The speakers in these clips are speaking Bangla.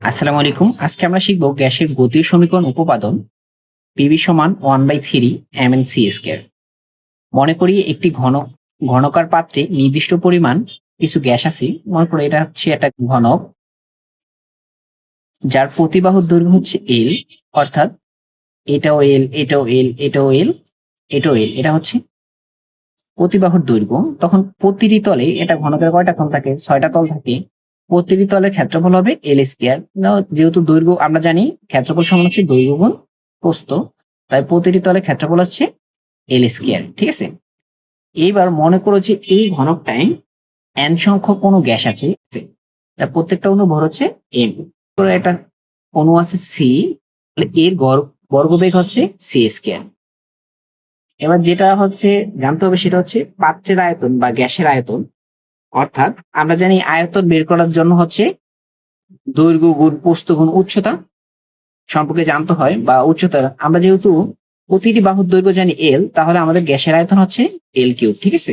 আসসালামু আলাইকুম আজকে আমরা শিখব গ্যাসের গতির সমীকরণ উপপাদন পিভি সমান one by three M N C square. মনে করি একটি ঘন, ঘনকার পাত্রে নির্দিষ্ট পরিমাণ কিছু গ্যাস আছে। মনে করো এটা হচ্ছে একটা ঘনক, যার প্রতিবাহুর দৈর্ঘ্য হচ্ছে এল, অর্থাৎ এটাও এল এটাও এল এটাও এল এটাও এল, এটা হচ্ছে প্রতিবাহুর দৈর্ঘ্য। তখন প্রতিটি তলে এটা ঘনকের কয়টা তল থাকে? ছয়টা তল থাকে। প্রতিটি তলের ক্ষেত্রফল হবে এল স্কোয়ার যেহেতু দৈর্ঘ্য, আমরা জানি ক্ষেত্রফল সমান হচ্ছে দৈর্ঘ্য গুণ প্রস্থ। তাই প্রতিটি তলের ক্ষেত্রফল হচ্ছে এল স্কোয়ার ঠিক আছে? এইবার মনে করো যে এই ঘনকটায় এন সংখ্যক কোনো গ্যাস আছে তার প্রত্যেকটা অনু ভর হচ্ছে এম এটা অনু আছে সি এর বর্গবেগ হচ্ছে সি স্কোয়ার এবার যেটা হচ্ছে, জানতে হবে সেটা হচ্ছে পাত্রের আয়তন বা গ্যাসের আয়তন। অর্থাৎ আমরা জানি আয়তন বের করার জন্য হচ্ছে দৈর্ঘ্য গুণ প্রস্থ গুণ উচ্চতা সম্পর্কে জানতে হয় বা উচ্চতা আমরা যেহেতু প্রতিটি বাহুর দৈর্ঘ্য জানি এল তাহলে আমাদের গ্যাসের আয়তন হচ্ছে এল কিউব, ঠিক আছে?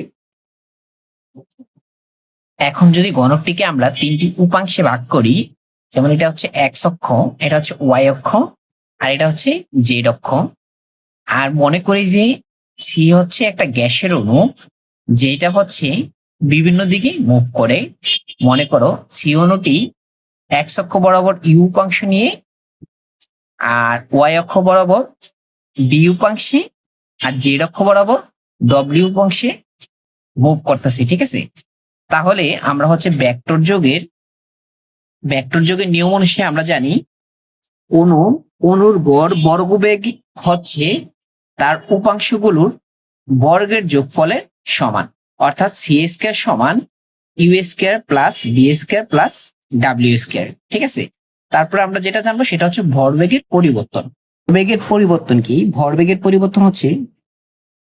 এখন যদি গণকটিকে আমরা তিনটি উপাংশে ভাগ করি, যেমন এটা হচ্ছে এক্স অক্ষ, এটা হচ্ছে ওয়াই অক্ষ, আর এটা হচ্ছে জেড অক্ষ, আর মনে করি যে সি হচ্ছে একটা গ্যাসের অণু, যেটা হচ্ছে বিভিন্ন দিকে মুভ করে মনে করো সি অণুটি এক্স অক্ষ বরাবর ইউ উপাংশ নিয়ে আর ওয়াই অক্ষ বরাবর বি উপাংশে আর জেড অক্ষ বরাবর ডব্লিউ উপাংশে মুভ করতেছি, ঠিক আছে? তাহলে আমরা হচ্ছে ব্যাক্টর যোগের ব্যাক্টর যোগের নিয়ম অনুসারে আমরা জানি অনু, অনুর গড় বর্গবেগ হচ্ছে তার উপাংশগুলোর বর্গের যোগফলের সমান। অর্থাৎ সি স্কোয়ার সমান U square plus V square plus W square ঠিক আছে? তারপরে আমরা যেটা জানব সেটা হচ্ছে ভরবেগের পরিবর্তন। বেগের পরিবর্তন কি? ভরবেগের পরিবর্তন হচ্ছে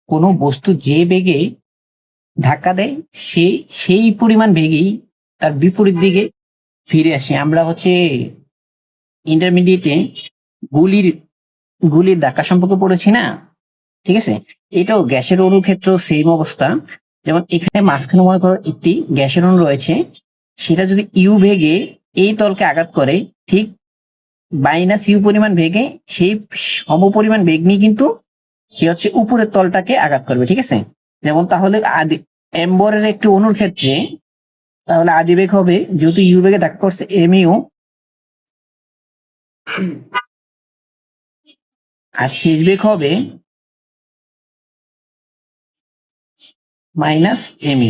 কোনো বস্তু যে বেগে ধাক্কা দেয় সেই সেই পরিমাণ বেগেই তার বিপরীত দিকে ফিরে আসে। আমরা হচ্ছে ইন্টারমিডিয়েটে গুলির গুলির ধাক্কা সম্পর্কে পড়েছি না? ঠিক আছে? এটাও গ্যাসের অণু ক্ষেত্র সেম অবস্থা। যেমন এখানে মাঝখানে মনে করো একটি গ্যাসের অণু রয়েছে, সেটা যদি ইউ ভেগে এই তলকে আঘাত করে, ঠিক মাইনাস ইউ পরিমাণ ভেগে সেই সম পরিমাণ বেগ নিয়ে কিন্তু সে হচ্ছে উপরের তলটাকে আঘাত করবে, ঠিক আছে? যেমন তাহলে আদি এম্বরের একটি অনুর ক্ষেত্রে তাহলে আদি বেগ হবে, যেহেতু ইউ বেগে দেখা করছে এম ইউ আর শেষ বেগ হবে মাইনাস এম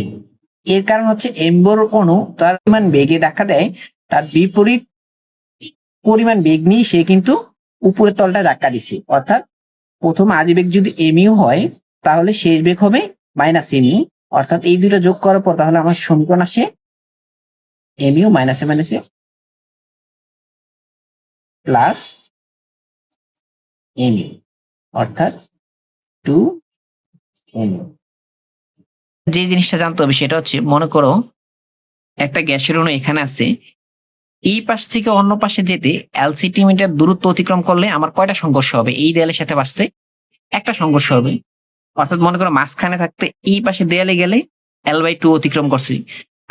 এর কারণ হচ্ছে এম্বর অণু তার পরিমাণ বেগে দেখা দেয়, তার বিপরীত পরিমাণ বেগ নিয়ে সে কিন্তু উপরের তলটা ধাক্কা দিছে। অর্থাৎ প্রথম আদি বেগ যদি এম ইউ হয়, তাহলে শেষ বেগ হবে মাইনাস এম ইউ অর্থাৎ এই দুটো যোগ করার পর তাহলে আমার সমীকরণ আসে এম ইউ মাইনাসে মাইনাসে প্লাস এম ইউ অর্থাৎ টু এম ইউ যে জিনিসটা জানতে হবে সেটা হচ্ছে, মনে করো, একটা গ্যাসের অণু এখানে আছে। এই পাশ থেকে অন্য পাশে যেতে এল সেন্টিমিটার দূরত্ব অতিক্রম করলে আমার কয়টা সংঘর্ষ হবে? এই দেয়ালের সাথে বাঁচতে একটা সংঘর্ষ হবে। অর্থাৎ মনে করো মাঝখানে থাকতে এই পাশে দেয়ালে গেলে এল বাই টু অতিক্রম করছি।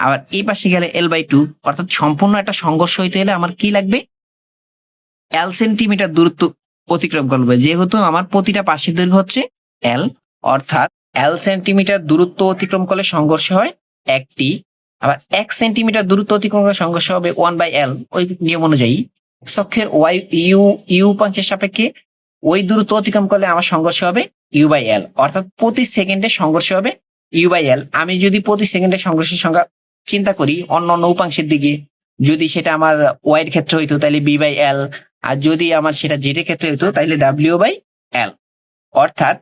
আবার এই পাশে গেলে এল বাই টু অর্থাৎ সম্পূর্ণ একটা সংঘর্ষ হইতে হলে আমার কি লাগবে? এল সেন্টিমিটার দূরত্ব অতিক্রম করবে। যেহেতু আমার প্রতিটা পাশের দৈর্ঘ্য হচ্ছে এল অর্থাৎ এল সেন্টিমিটার দূরত্ব অতিক্রম করলে সংঘর্ষ হয় একটি, আবার এক সেন্টিমিটার দূরত্ব অতিক্রম করলে সংঘর্ষ হবে ওয়ান বাই এল ওই নিয়ম অনুযায়ী। অক্ষের ওয়াই ইউ ইউ উপাংশের সাপেক্ষে ওই দূরত্ব অতিক্রম করলে আমার সংঘর্ষ হবে ইউ বাই এল অর্থাৎ প্রতি সেকেন্ডে সংঘর্ষ হবে ইউ বাই এল আমি যদি প্রতি সেকেন্ডে সংঘর্ষের সংখ্যা চিন্তা করি অন্য অন্য উপাংশের দিকে, যদি সেটা আমার ওয়াইয়ের ক্ষেত্রে হইতো তাহলে বি বাই এল আর যদি আমার সেটা জেডের ক্ষেত্রে হইতো তাহলে ডাব্লিউ বাই এল অর্থাৎ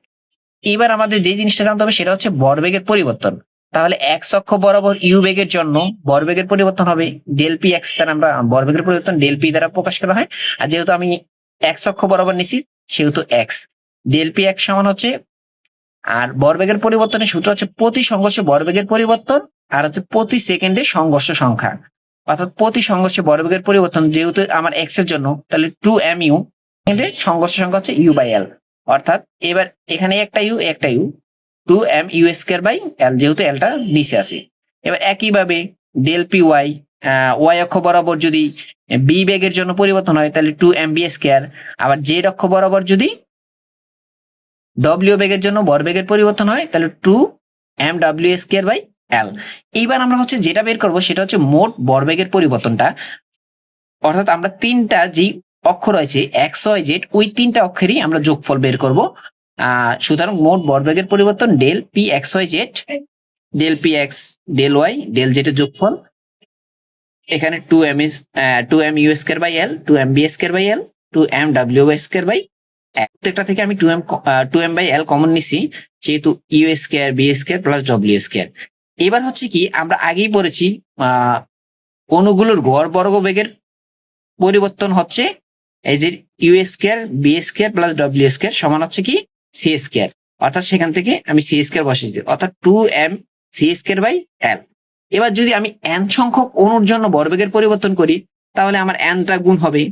এবার আমাদের যে জিনিসটা জানতে হবে সেটা হচ্ছে বরবেগের পরিবর্তন। তাহলে এক্স অক্ষ বরাবর ইউ বেগের জন্য বরবেগের পরিবর্তন হবে। ডেল পি এক্স দ্বারা আমরা বরবেগের পরিবর্তন ডেল পি দ্বারা প্রকাশ করা হয়। আর যেহেতু আমি এক্স অক্ষ বরাবর নিছি, সেহেতু এক্স ডেল পি এক্স সমান হচ্ছে, আর বরবেগের পরিবর্তনের সূত্র হচ্ছে প্রতি সংঘর্ষে বরবেগের পরিবর্তন, আর হচ্ছে প্রতি সেকেন্ডে সংঘর্ষ সংখ্যা। অর্থাৎ প্রতি সংঘর্ষে বরবেগের পরিবর্তন যেহেতু আমার এক্সের জন্য, তাহলে টু এম ইউ সংঘর্ষ সংখ্যা হচ্ছে ইউ বাই এল অর্থাৎ এবার এখানে একটা ইউ একটা U two M U square by L যেহেতু এলটা নিচে আছে। এবার একইভাবে ডেল পি ওয়াই ওয়াই অক্ষ বরাবর যদি বি বেগের জন্য পরিবর্তন হয়, তাহলে টু এম বি স্কোয়ার আবার যে অক্ষ বরাবর যদি ডব্লিউ বেগের জন্য বর বেগের পরিবর্তন হয়, তাহলে two M W square by L এইবার আমরা হচ্ছে যেটা বের করব, সেটা হচ্ছে মোট বরবেগের পরিবর্তনটা। অর্থাৎ আমরা তিনটা যেই অক্ষ রয়েছে এক্স, ওয়াই, জেড, ওই তিনটা অক্ষরেই আমরা যোগফল বের করব। সুতরাং মোট বরবেগের পরিবর্তন del P X, Y, Z, del P X, del Y, del Z এর যোগফল। এখানে two M is two M U square by L, two M V square by L, two M W square by প্রত্যেকটা থেকে আমি two M two M by L common নিছি, যেহেতু U square, V square plus W square. এবার হচ্ছে কি, আমরা আগেই পড়েছি আহ অণুগুলোর গড় বর্গ বেগের পরিবর্তন হচ্ছে এই যে U square V square plus W square সমান হচ্ছে কি? সি স্কোয়ার অর্থাৎ সেখান থেকে আমি সি স্কোয়ার বসে দিই। অর্থাৎ two M C square by L এবার যদি আমি এন সংখ্যক অণুর জন্য বর্বেগের পরিবর্তন করি, তাহলে আমার এনটা গুণ হবে।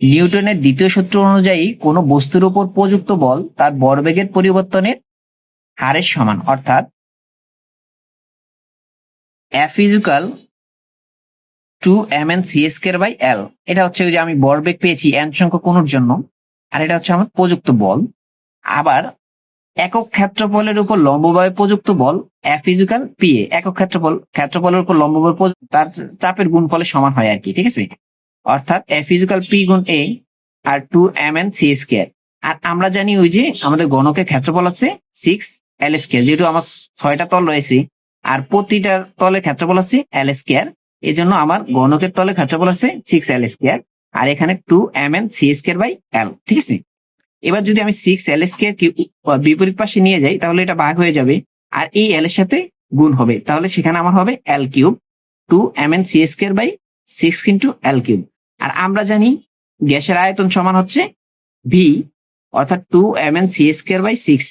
নিউটনের দ্বিতীয় সূত্র অনুযায়ী কোনো বস্তুর উপর প্রযুক্ত বল তার বর্বেগের পরিবর্তনের হারের সমান। অর্থাৎ F two M N C by L. এটা হচ্ছে ওই যে আমি বরবেগ পেয়েছি এন সংখ্যক কোনোর জন্য, আর এটা হচ্ছে আমার প্রযুক্ত বল। আবার একক ক্ষেত্রফলের উপর লম্বভাবে প্রযুক্ত বল এফ ইজুকাল পি এ একক ক্ষেত্রফল, ক্ষেত্রফলের উপর লম্বভাবে তার চাপের গুণফলের সমান হয় আর কি, ঠিক আছে? অর্থাৎ এফ ইজুকাল পি গুণ এ আর two M N C square আর আমরা জানি ওই যে আমাদের গণকের ক্ষেত্রফল হচ্ছে সিক্স এল স্কোয়ার যেহেতু আমার ছয়টা তল রয়েছে, আর প্রতিটা তলের ক্ষেত্রফল হচ্ছে এল স্কোয়ার এই জন্য আমার গণকের তলে ক্ষেত্রফল আছে সিক্স এল স্কোয়ার আর এখানে two M N C square by L ঠিক আছে? এবার যদি আমি সিক্স এল স্কোয়ার বিপরীত পাশে নিয়ে যাই, তাহলে এটা ভাগ হয়ে যাবে, আর এই এল এর সাথে গুণ হবে, তাহলে সেখানে আমার হবে L cube two M N C square by six into L cube আর আমরা জানি গ্যাসের আয়তন সমান হচ্ছে ভি অর্থাৎ two M N C square by six